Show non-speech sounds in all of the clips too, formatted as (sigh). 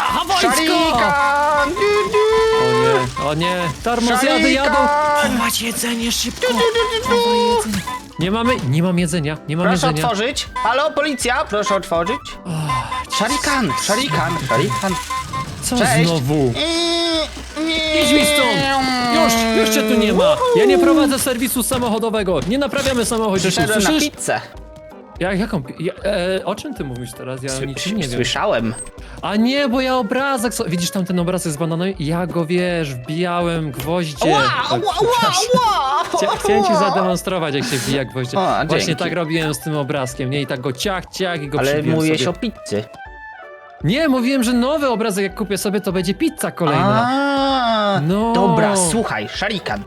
A wojsko! Szarikan! Du, du. O nie, o nie, tarmozjady jadą! Szarikan! Chować jedzenie szybko! Chowaj jedzenie. Nie mamy, nie mam jedzenia, nie mam Proszę jedzenia. otworzyć. Halo, policja, proszę otworzyć. Szarikan, szarikan, szarikan. Co Cześć. znowu? Idź mi stąd! Już, już cię tu nie ma! Ja nie prowadzę serwisu samochodowego, nie naprawiamy samochodzików, Przyszedłem na słyszysz? pizzę. Jak, jaką, pi- ja, e, o czym ty mówisz teraz? Ja o niczym nie wiem. Słyszałem. A nie, bo ja obrazek, so... widzisz tam ten obrazek z bananem? Ja go, wiesz, wbijałem gwoździe. Ła, ła, przepraszam. ła, ła. Chcia, chciałem ci zademonstrować, jak się wbija gwoździe. O, Właśnie dzięki. tak robiłem z tym obrazkiem, nie? I tak go ciach, ciach i go Ale przybiłem mówiłeś sobie. o pizzy. Nie, mówiłem, że nowy obrazek jak kupię sobie, to będzie pizza kolejna. A, No. Dobra, słuchaj, szarikan.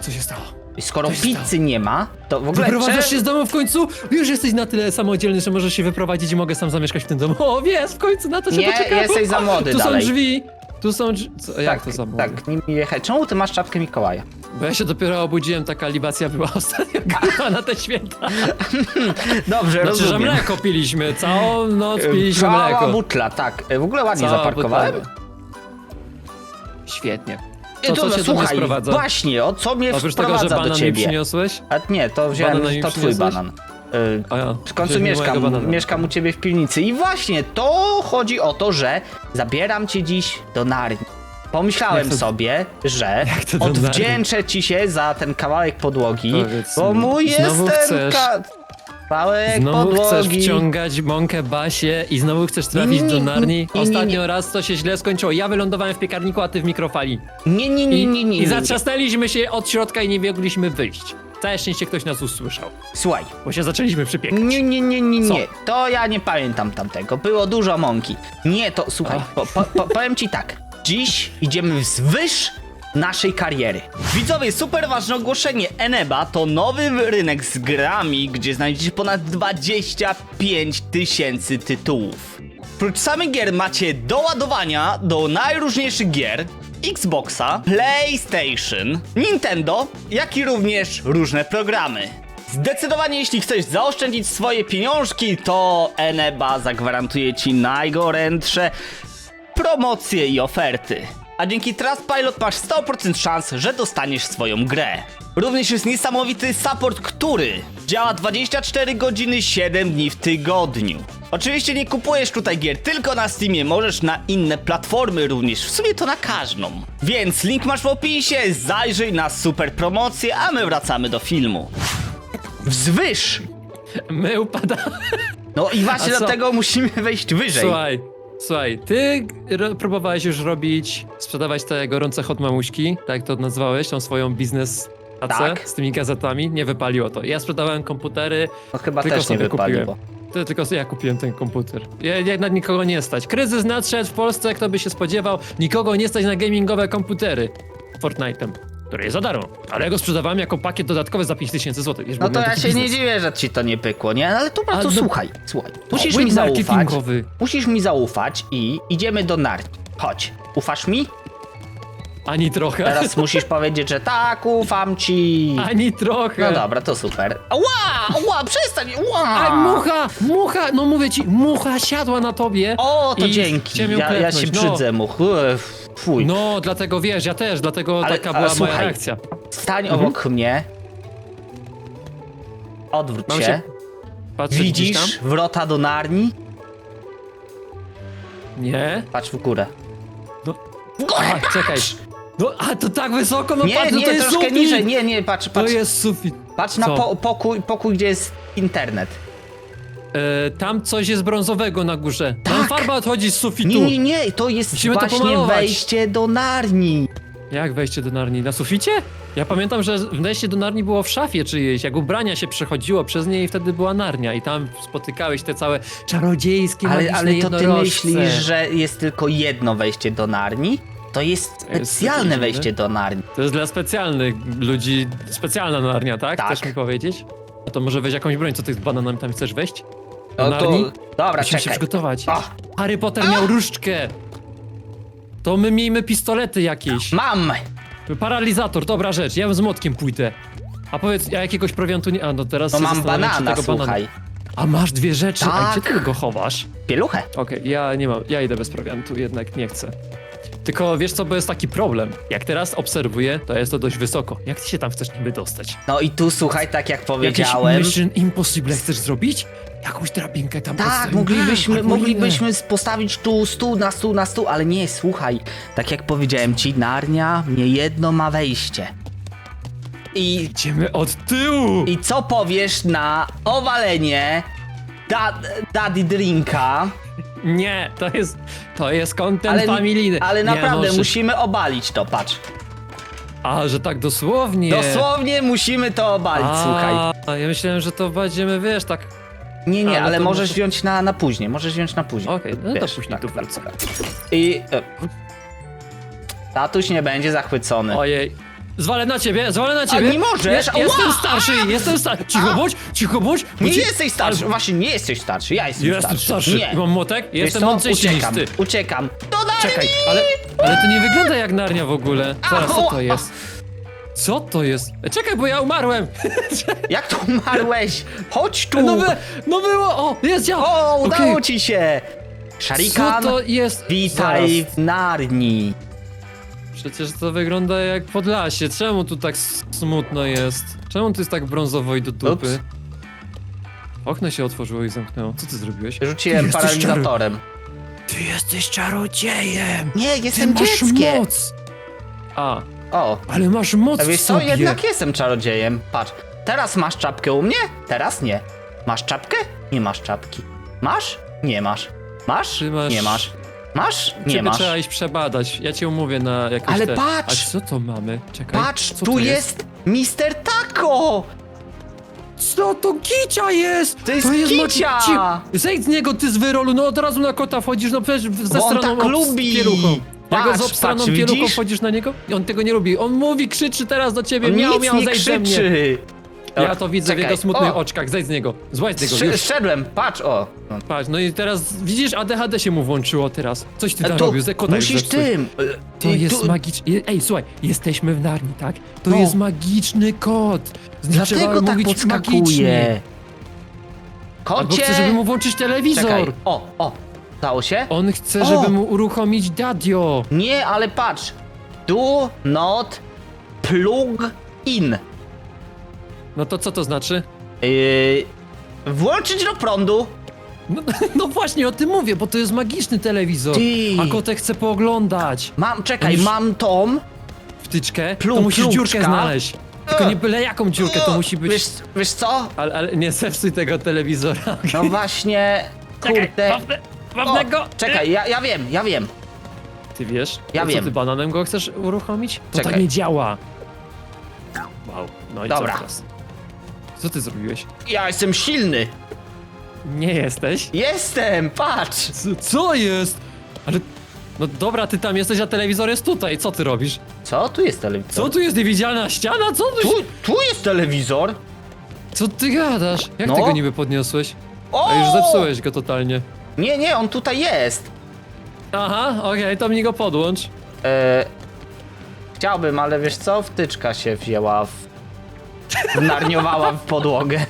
Co się stało? Skoro pizzy nie ma, to w ogóle... Wyprowadzasz się z domu w końcu? Już jesteś na tyle samodzielny, że możesz się wyprowadzić i mogę sam zamieszkać w tym domu. O, jest, w końcu na to się Nie, doczekałem. jesteś za młody Tu dalej. są drzwi, tu są drzwi. Co, jak to za młody? Tak, nimi jechać. Czemu ty masz czapkę Mikołaja? Bo ja się dopiero obudziłem, taka libacja była (laughs) ostatnio była na te święta. (laughs) Dobrze, Znaczy, że rozumiem. mleko piliśmy, całą noc piliśmy Cała mleko. butla, tak. E, W ogóle ładnie Cała zaparkowałem. butelka. Świetnie. To co się do mnie słuchaj, sprowadza? właśnie, o co mnie Oprócz tego, że wprowadza do banan mi ciebie? przyniosłeś? A nie, to wziąłem, Banana mi to twój przyniosłeś? banan. Y, A ja, W końcu mieszkam, mojego banana. mieszkam u ciebie w piwnicy i właśnie to chodzi o to, że zabieram cię dziś do Narni. Pomyślałem Jak to- sobie, że (laughs) Jak to do odwdzięczę ci się za ten kawałek podłogi, Powiedz bo mi, mój znowu jest ten chcesz- ka- kawałek Znowu chcesz podłogi. wciągać mąkę Basie i znowu chcesz trafić Nie, nie, do nie, Narni? nie, nie, nie. Ostatnio raz to się źle skończyło. Ja wylądowałem w piekarniku, a ty w mikrofali. Nie, nie, nie, I, nie, nie. i nie. zatrzasnęliśmy się od środka i nie mogliśmy wyjść. Całe szczęście ktoś nas usłyszał, Słuchaj, bo się zaczęliśmy przypiekać. Nie, nie, nie, nie, Co? nie. To ja nie pamiętam tamtego. Było dużo mąki. Nie, to słuchaj, po, po, powiem ci tak. Dziś idziemy wzwyż naszej kariery. Widzowie, super ważne ogłoszenie. Eneba to nowy rynek z grami, gdzie znajdziecie ponad 25 tysięcy tytułów. Prócz samych gier macie do ładowania do najróżniejszych gier, Xboxa, PlayStation, Nintendo, jak i również różne programy. Zdecydowanie jeśli chcesz zaoszczędzić swoje pieniążki, to Eneba zagwarantuje ci najgorętsze promocje i oferty. A dzięki Trustpilot masz 100% szans, że dostaniesz swoją grę. Również jest niesamowity support, który działa 24 godziny 7 dni w tygodniu. Oczywiście nie kupujesz tutaj gier tylko na Steamie, możesz na inne platformy również, w sumie to na każdą. Więc link masz w opisie, zajrzyj na super promocję, a my wracamy do filmu. Wzwyż! My upadamy. No i właśnie A co? dlatego musimy wejść wyżej. Słuchaj, słuchaj, ty ro- próbowałeś już robić, sprzedawać te gorące hot mamuśki, tak jak to nazwałeś, tą swoją biznes Tak. z tymi gazetami, nie wypaliło to. Ja sprzedawałem komputery, No chyba tylko też nie sobie wypaliło. kupiłem. To tylko ja kupiłem ten komputer. Ja, ja na nikogo nie stać. Kryzys nadszedł w Polsce, kto by się spodziewał. Nikogo nie stać na gamingowe komputery. Fortnite'em, który jest za darmo. Ale ja go sprzedawałem jako pakiet dodatkowy za 5000 zł. Wiesz, No bo to ja taki się nie biznes. dziwię, że ci to nie pykło, nie? Ale to, A to no- słuchaj, słuchaj. Musisz mi zaufać. marketingowy. Musisz mi zaufać i idziemy do Narni. Chodź, ufasz mi? Ani trochę. Teraz (laughs) musisz powiedzieć, że tak, ufam ci. Ani trochę. No dobra, to super. Ła, ła, przestań, ła! A mucha, mucha, no mówię ci, mucha siadła na tobie. O, to i dzięki. chciałem ją Ja, ja się no. brzydzę mu. Ech, No, dlatego wiesz, ja też, dlatego Ale- taka ale była moja słuchaj. reakcja. Stań Mhm. obok mnie. Odwróć Mam się. się Widzisz wrota do Narni? tam? Nie. Patrz w górę. No, W górę, a, czekaj. No, a to tak wysoko, no Nie, patrz, no nie, to jest troszkę sufit. niżej. Nie, nie, patrz, To patrz. jest sufit. Patrz na Co? po, pokój, pokój, gdzie jest internet. E, tam coś jest brązowego na górze. Tam Tak. farba odchodzi z sufitu. Nie, nie, nie, to jest Musimy to właśnie pomalować. wejście do Narni. Jak wejście do Narni? Na suficie? Ja pamiętam, że wejście do Narni było w szafie czyjejś, jak ubrania się przechodziło przez nie i wtedy była Narnia i tam spotykałeś te całe czarodziejskie, Ale, magiczne ale to ty jednorożce. myślisz, że jest tylko jedno wejście do Narni? To jest specjalne wejście do Narni. To jest dla specjalnych ludzi, specjalna Narnia, tak? Tak. Chcesz mi powiedzieć? A to może weź jakąś broń, co ty z bananami tam chcesz wejść? No Narni? to, dobra, Musimy się czekaj. przygotować. O, Harry Potter miał różdżkę. To my miejmy pistolety jakieś. mam! Paralizator, dobra rzecz, ja z młotkiem pójdę. A powiedz, ja jakiegoś prowiantu nie... A, no teraz To się mam zastanawiam, czy banana, tego banana- słuchaj. A masz dwie rzeczy, a Tak. gdzie ty go chowasz? Pieluchę. Okej, ja nie mam, ja idę bez prowiantu, jednak nie chcę. Tylko wiesz co, bo jest taki problem. Jak teraz obserwuję, to jest to dość wysoko. Jak ty się tam chcesz niby dostać? No i tu słuchaj, tak jak Jakieś powiedziałem. Mission Impossible chcesz zrobić? Jakąś drabinkę tam Tak, postawić? moglibyśmy, Albo moglibyśmy postawić tu stół na stół na stół, ale nie, słuchaj. Tak jak powiedziałem ci, Narnia nie jedno ma wejście. I, Idziemy od tyłu! i co powiesz na owalenie da, Daddy Drinka? Nie, to jest, to jest content Ale, familijny. ale nie naprawdę możesz. musimy obalić to, patrz. A, że tak dosłownie. Dosłownie musimy to obalić, A, słuchaj. A ja myślałem, że to będziemy, wiesz, tak... Nie, nie, ale ale to możesz może- wziąć na, na później, możesz wziąć na później. Okej, no to później tu wrócę. I... E, tatuś nie będzie zachwycony. Ojej. Zwalę na ciebie, zwalę na ciebie. nie możesz! Ja, jestem Ła! starszy, jestem starszy. Cicho bądź, cicho bądź. bo Nie ci- jesteś starszy, właśnie nie jesteś starszy, ja jestem, Jestem starszy. Nie. Mam młotek? Wiesz Jestem co? mądrzejszy niż uciekam, ty. uciekam. Narni! Czekaj, ale, ale to nie wygląda jak Narnia w ogóle. Zaraz, co to jest? Co to jest? E, Czekaj, bo ja umarłem. (laughs) Jak tu umarłeś? Chodź tu! No, by, no było, o, jest ja. O, udało Okej. ci się! Co Szarikan, to jest? witaj Zaraz. w Narni. Przecież to wygląda jak Podlasie. Czemu tu tak s- smutno jest? Czemu tu jest tak brązowo i do dupy? Ups. Okno się otworzyło i zamknęło. Co ty zrobiłeś? Rzuciłem jesteś paralizatorem. Ty jesteś czarodziejem! Nie, jestem dzieckiem. moc! A, O, ale masz moc a w wiesz co, sobie. jednak jestem czarodziejem. Patrz, teraz masz czapkę u mnie? Teraz nie. Masz czapkę? Nie masz czapki. Masz? Nie masz. Masz? Ty masz- Nie masz. Masz? Nie Ciebie masz. trzeba iść przebadać. Ja cię umówię na jakieś Ale te... patrz! A co to mamy? Czekaj. Patrz, co tu jest Mister Taco! Co to kicia jest? To jest kicia! Ci- Zejdź z niego, ty z wyrolu, no od razu na kota wchodzisz, no przecież ze Bo on stroną tak lubi. Jak go z Patrz, obstraną patrz, pieluchą widzisz? wchodzisz na niego? I on tego nie lubi. On mówi, krzyczy teraz do ciebie, On miał, nic miał, nie zejdź ze mnie. krzyczy. Ja to widzę w Czekaj, jego smutnych o, oczkach, zejdź z niego, złaź z niego, już. Szedłem, patrz, o. No. Patrz, no i teraz, widzisz, ADHD się mu włączyło teraz. Coś ty tam E, Tu, robił, ze kota już musisz zepsułeś. tym. e, To ty- jest tu- magiczny. Ej, słuchaj, jesteśmy w Narni, tak? To No. jest magiczny kot. Trzeba Dlatego tak mówić magicznie. podskakuje. Albo Kocie! chce, żeby mu włączyć telewizor. Czekaj, o, o. Dało się? On chce, O! żeby mu uruchomić dadio. Nie, ale patrz. Do not plug in. No to co to znaczy? Yy, włączyć do prądu. No, (laughs) no właśnie o tym mówię, bo to jest magiczny telewizor. Ty. A kotek chce pooglądać. Mam, czekaj, Już- mam tą. Wtyczkę, Plum- to musisz plumczka. dziurkę znaleźć. Tylko nie byle jaką dziurkę, to musi być... Wiesz, wiesz co? Ale, ale nie zepsuj tego telewizora. No właśnie, kurde. Czekaj, mam O, czekaj, ja, ja wiem, ja wiem. Ty wiesz? Ja to wiem. Co, ty bananem go chcesz uruchomić? To Czekaj. tak nie działa. Wow, no i Dobra. co teraz? Co ty zrobiłeś? Ja jestem silny. Nie jesteś? Jestem, patrz. Co, co jest? Ale... No dobra, ty tam jesteś, a telewizor jest tutaj. Co ty robisz? Co? Tu jest telewizor. Co tu jest niewidzialna ściana? Co tu, Tu, tu jest telewizor. Co ty gadasz? Jak No. ty go niby podniosłeś? O! A już zepsułeś go totalnie. Nie, nie, on tutaj jest. Aha, okej, to mi go podłącz. E, chciałbym, ale wiesz co? Wtyczka się wzięła w... Narniowała w podłogę.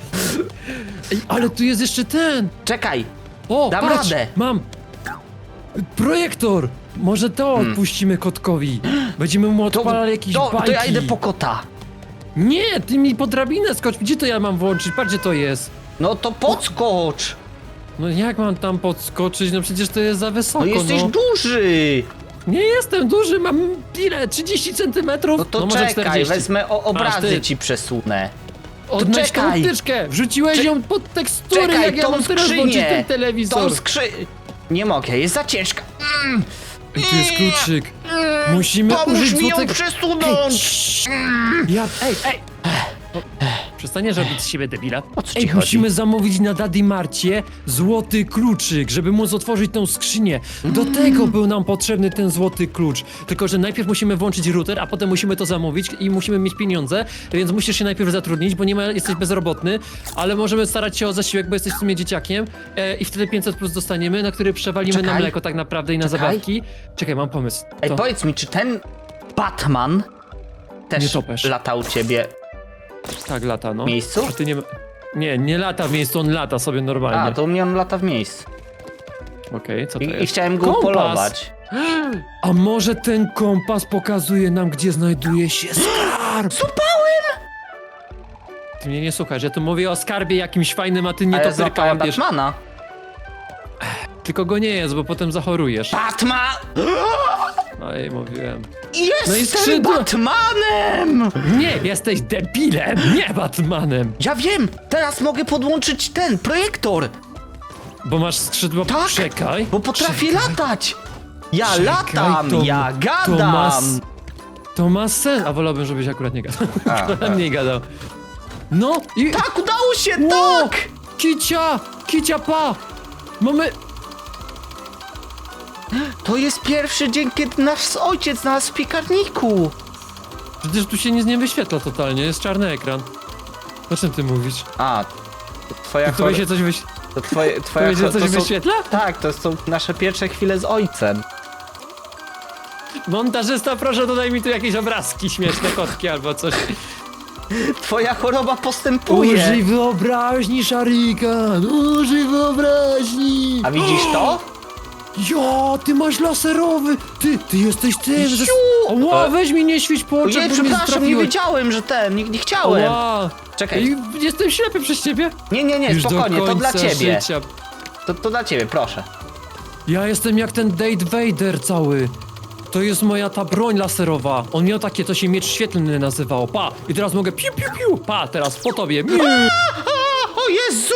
Ej, ale tu jest jeszcze ten! Czekaj, O, Dam patrz, radę. mam! Projektor! Może to odpuścimy kotkowi. Będziemy mu Hmm. to, odpalali jakieś to, bajki. to ja idę po kota. Nie, ty mi pod drabinę skocz. Gdzie to ja mam włączyć? Patrz, gdzie to jest. No to podskocz. No jak mam tam podskoczyć? No przecież to jest za wysoko, No jesteś no. duży. Nie jestem duży, mam ile? 30 centymetrów? No to może czekaj, 40. wezmę o, obrazy ty. ci przesunę. Odnajdź tą wtyczkę! Wrzuciłeś Cze- ją pod tekstury, Czekaj, jak ja mam teraz włączyć ten telewizor. Tą skrzy... Nie mogę, jest za ciężka. Mm, Ej, tu jest kluczyk. Musimy Pomóż użyć mi ją złotego... przesunąć. Ja, ej, ej! Przestaniesz robić z siebie debila. O co ci Ej, chodzi? musimy zamówić na Daddy Marcie złoty kluczyk, żeby móc otworzyć tą skrzynię. Do Mm. tego był nam potrzebny ten złoty klucz. Tylko, że najpierw musimy włączyć router, a potem musimy to zamówić i musimy mieć pieniądze, więc musisz się najpierw zatrudnić, bo nie ma, jesteś bezrobotny, ale możemy starać się o zasiłek, bo jesteś w sumie dzieciakiem e, i wtedy 500 plus dostaniemy, na który przewalimy na Czekaj. mleko tak naprawdę i na Czekaj. zabawki. Czekaj, mam pomysł. Ej, To- powiedz mi, czy ten Batman też topesz. lata u ciebie? Tak, lata, no. miejscu? A ty nie. Nie, nie lata w miejscu, on lata sobie normalnie. A, to u mnie on lata w miejscu. Okej, co to I, jest? I chciałem go Kompas. upolować. A może ten kompas pokazuje nam, gdzie znajduje się skarb? Zupałem! Ty mnie nie słuchasz, ja tu mówię o skarbie jakimś fajnym, a ty nie A ja to tylko złapałem łapiesz. Batmana. Tylko go nie jest, bo potem zachorujesz. Batman! Oj, mówiłem. Jestem No i skrzydła. Batmanem! Nie, jesteś debilem, nie Batmanem! Ja wiem! Teraz mogę podłączyć ten projektor! Bo masz skrzydła, Tak, czekaj. Bo potrafię czekaj. latać! Ja Czekaj, latam! to- ja To ma, gadam! to ma sens, a wolałbym, żebyś akurat nie gadał. A, (laughs) Akurat tak. mniej gadał. No i... Tak, udało się, Ło! tak! Kicia! Kicia pa! Mamy... To jest pierwszy dzień, kiedy nasz ojciec znalazł w piekarniku! Przecież tu się nic nie wyświetla totalnie, jest czarny ekran. O czym ty mówisz? A, to twoja Tu się coś wyś... To twoje, (laughs) twoja się coś to są- wyświetla? Tak, to są nasze pierwsze chwile z ojcem. Montażysta, proszę dodaj mi tu jakieś obrazki, śmieszne kotki albo coś. Twoja choroba postępuje! Użyj wyobraźni, Sharikan! Użyj wyobraźni! A widzisz to? Ja, ty masz laserowy! Ty, ty jesteś tym! Ziu! Ła, E, weź mi nie świeć po oczach, bo mnie przepraszam, nie trafiłeś. wiedziałem, że ten, nie, nie chciałem. Ła. Czekaj. Ej, Jestem ślepy przez ciebie. Nie, nie, nie, Już do spokojnie, to dla końca ciebie. Życia. To, to dla ciebie, proszę. Ja jestem jak ten Date Vader cały. To jest moja ta broń laserowa. On miał takie, to się miecz świetlny nazywało. Pa! I teraz mogę piu piu piu. Pa, teraz po tobie. Miu. A, o Jezu!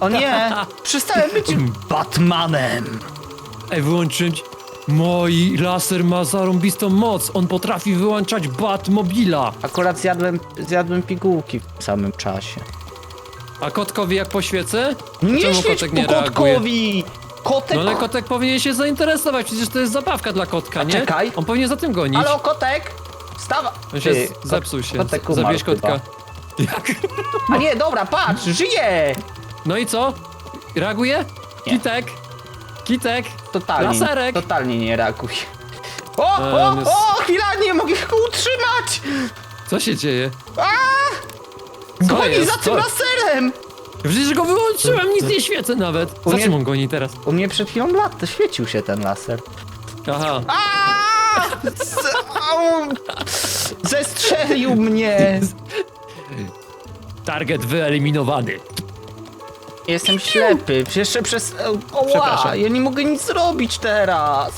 O nie, (laughs) przestałem być Batmanem. Ej, wyłączyć. Mój laser ma zarąbistą moc. On potrafi wyłączać Batmobila. Akurat zjadłem, zjadłem pigułki w samym czasie. A kotkowi jak poświecę? Nie Czemu świeć kotek nie reaguje? kotkowi! Kotek, No ale kotek powinien się zainteresować, przecież to jest zabawka dla kotka, nie? czekaj. On powinien za tym gonić. Halo, kotek! Wstawa! On się Ty, z- zepsuł się. Kotek umarł Zabierz kotka. chyba. Jak? A nie, dobra, patrz, żyje! No i co? Reaguje? Nie. Kitek? Kitek? Totalnie, Laserek. totalnie nie reaguj. O, E, o, on jest- o, chwila, nie mogę go utrzymać! Co się dzieje? Co Goni jest? za tym Co? laserem! Przecież go wyłączyłem, nic nie świecę nawet. Za mnie- czym on goni teraz? U mnie przed chwilą lat, świecił się ten laser. Aha. A! Z- au! Zestrzelił mnie! Target wyeliminowany. Jestem ślepy, jeszcze przez... Oła, Przepraszam. ja nie mogę nic zrobić teraz!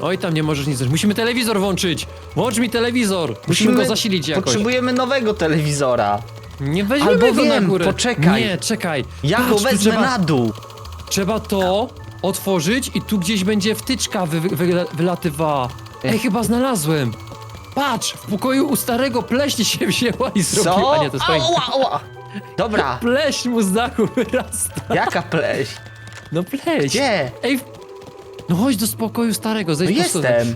Oj, tam nie możesz nic zrobić. Musimy telewizor włączyć. Włącz mi telewizor. Musimy, go zasilić jakoś. Potrzebujemy nowego telewizora. Nie weźmiemy Albo go na wiem, górę. poczekaj. Nie, czekaj. Ja Patrz, go tu wezmę trzeba, na dół. Trzeba to otworzyć i tu gdzieś będzie wtyczka wy, wy, wylatywała. Ej, chyba znalazłem. Patrz, w pokoju u starego pleśń się wzięła i zrobiła. Co? Nie, to jest fajnie. Ała, ała. Dobra, Pleśń mu z dachu wyrasta. jaka pleś? No pleśń. Gdzie? Ej, w- no chodź do spokoju starego, No zejdź po schodach. jestem.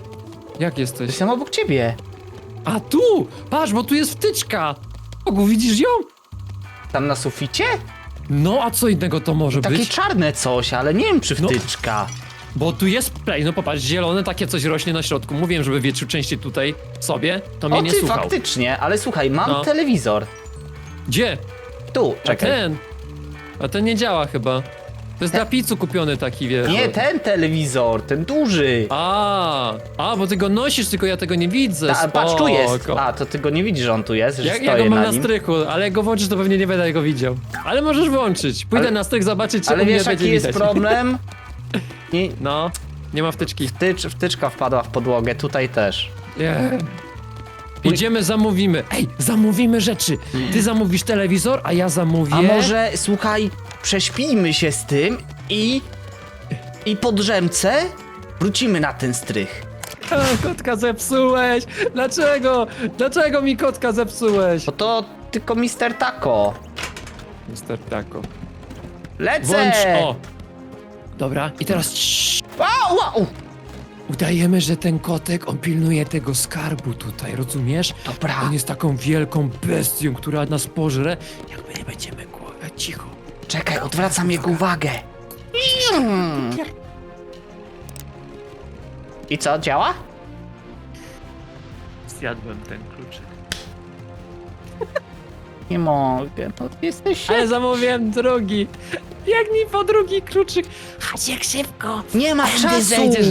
Jak jesteś? Jestem obok ciebie. A tu! Patrz, bo tu jest wtyczka. Ogu, widzisz ją? Tam na suficie? No, a co innego to może Takie być? czarne coś, ale nie wiem czy No. wtyczka. Bo tu jest play, no popatrz, zielone takie coś rośnie na środku. Mówiłem, żeby wietrzył częściej tutaj sobie, to mnie O nie ty, słuchał. faktycznie, ale słuchaj, mam No. telewizor. Gdzie? Tu, A czekaj. ten. A ten nie działa chyba. To jest dla pizzu kupiony taki, wiesz. Nie, ten telewizor, ten duży. A, a, bo ty go nosisz, tylko ja tego nie widzę. Ta, patrz, tu jest. Spoko. A, to ty go nie widzisz, że on tu jest, że Ja, stoję ja go mam na na, nim. strychu, ale jak go włączysz, to pewnie nie będę go widział. Ale możesz włączyć. Pójdę Ale- na strych zobaczyć, czy Ale u mnie wiesz będzie jaki jest widać. problem? (laughs) Nie, No, nie ma wtyczki. wtycz, wtyczka wpadła w podłogę, tutaj też. Nie. Idziemy, zamówimy. Ej, zamówimy rzeczy. Ty zamówisz telewizor, a ja zamówię... A może, słuchaj, prześpijmy się z tym i... I po drzemce wrócimy na ten strych. A, kotka zepsułeś! Dlaczego? Dlaczego mi kotka zepsułeś? Bo to tylko Mister Taco. Mister Taco. Lecę! Włącz, o! Dobra, i teraz au. Udajemy, że ten kotek, on pilnuje tego skarbu tutaj, rozumiesz? Dobra. On jest taką wielką bestią, która nas pożre, jakby nie będziemy kłamać. Cicho. Czekaj, odwracam jego uwagę. I co, działa? Zjadłem ten kluczyk. (laughs) nie mogę. No, jesteś... Ale zamówiłem drugi. Jak mi po drugi kluczyk. Hasiek, szybko. Nie ma Tędy czasu! zejdziesz.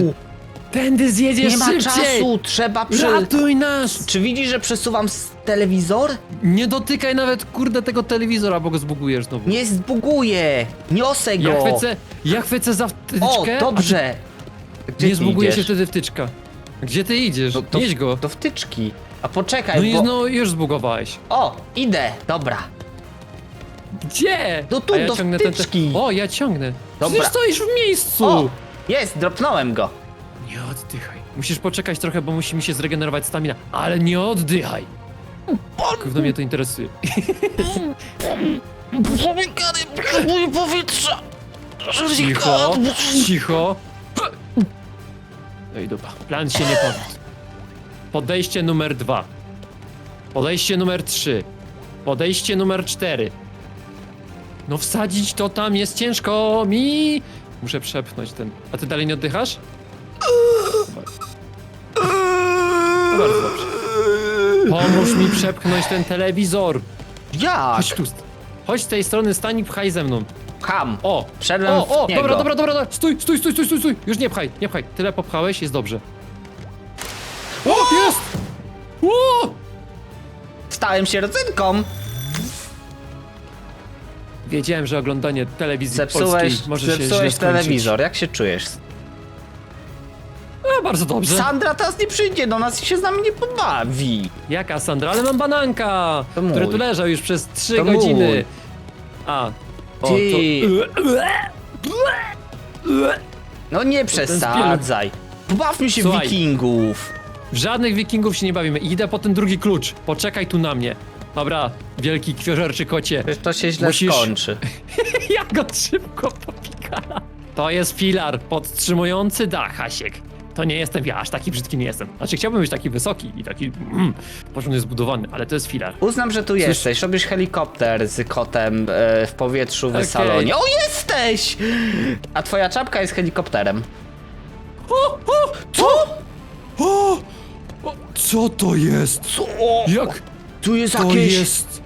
Tędy zjedziesz Nie ma szybciej. czasu! Trzeba przy... Ratuj nas. Czy widzisz, że przesuwam s- telewizor? Nie dotykaj nawet, kurde, tego telewizora, bo go zbugujesz znowu. Nie zbuguję! Niosę go! Ja chwycę, ja chwycę za wtyczkę. O, dobrze! A Gdzie nie ty zbuguje się idziesz? wtedy wtyczka. Gdzie ty idziesz? No to, go. Do wtyczki. A poczekaj, No i bo... no, już zbugowałeś. O, idę! Dobra. Gdzie? No tu, do wtyczki. O, ja ciągnę. Dobra. Przecież stoisz w miejscu. O! Jest, dropnąłem go. Nie oddychaj. Musisz poczekać trochę, bo musi mi się zregenerować stamina. Ale nie oddychaj. Gówno mnie to interesuje. Potrzebuję powietrza! Cicho, cicho. No i dobra, plan się nie powiódł. Podejście numer dwa. Podejście numer trzy. Podejście numer cztery. No wsadzić to tam jest ciężko mi. Muszę przepchnąć ten. A ty dalej nie oddychasz? Bardzo dobrze. Pomóż mi przepchnąć ten telewizor. Jak? Chodź tu. Chodź z tej strony, stań i pchaj ze mną. Ham. O! Wszedłem o, o, w niego. dobra, dobra, dobra, dobra, stój, stój, stój, stój, stój, stój, już nie pchaj, nie pchaj, tyle popchałeś, jest dobrze. O, jest! O! Stałem się rodzynką. Wiedziałem, że oglądanie telewizji Zepsułeś, polskiej może się źle zepsułeś skończyć. telewizor. Jak się czujesz? No, bardzo dobrze. Sandra teraz nie przyjdzie do nas i się z nami nie pobawi. Jaka Sandra, ale mam bananka, To który mój. tu leżał już przez 3 To godziny. mój. A, o, Ty. to... No nie przesadzaj. Pobawmy się w Słuchaj. wikingów. W żadnych wikingów się nie bawimy. Idę po ten drugi klucz. Poczekaj tu na mnie. Dobra, wielki kwiożerczy kocie. Przecież to się źle Musisz- skończy. (laughs) Jak go szybko popikala. To jest filar podtrzymujący dach, Hasiek. To nie jestem ja, aż taki brzydki nie jestem. Znaczy chciałbym być taki wysoki i taki mm, porządnie zbudowany, ale to jest filar. Uznam, że tu jesteś. Robisz helikopter z kotem e, w powietrzu w Okej. salonie. O, jesteś! A twoja czapka jest helikopterem. O, o, Co? o, o, co to jest? Co? Jak Tu jest to jakieś... jest?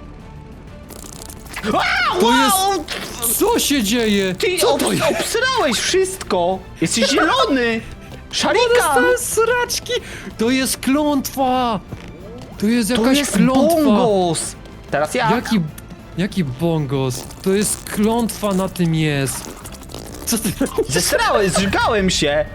A, To wow! jest- Co się dzieje? Ty co to jest? obsrałeś wszystko! Jesteś zielony! (laughs) Szarikan! Dostałem sraczki! To jest klątwa! To jest To jakaś jest klątwa! bongos! Teraz ja. Jaki, jaki bongos? To jest klątwa na tym jest. Co ty Zesrałeś, zżygałem się!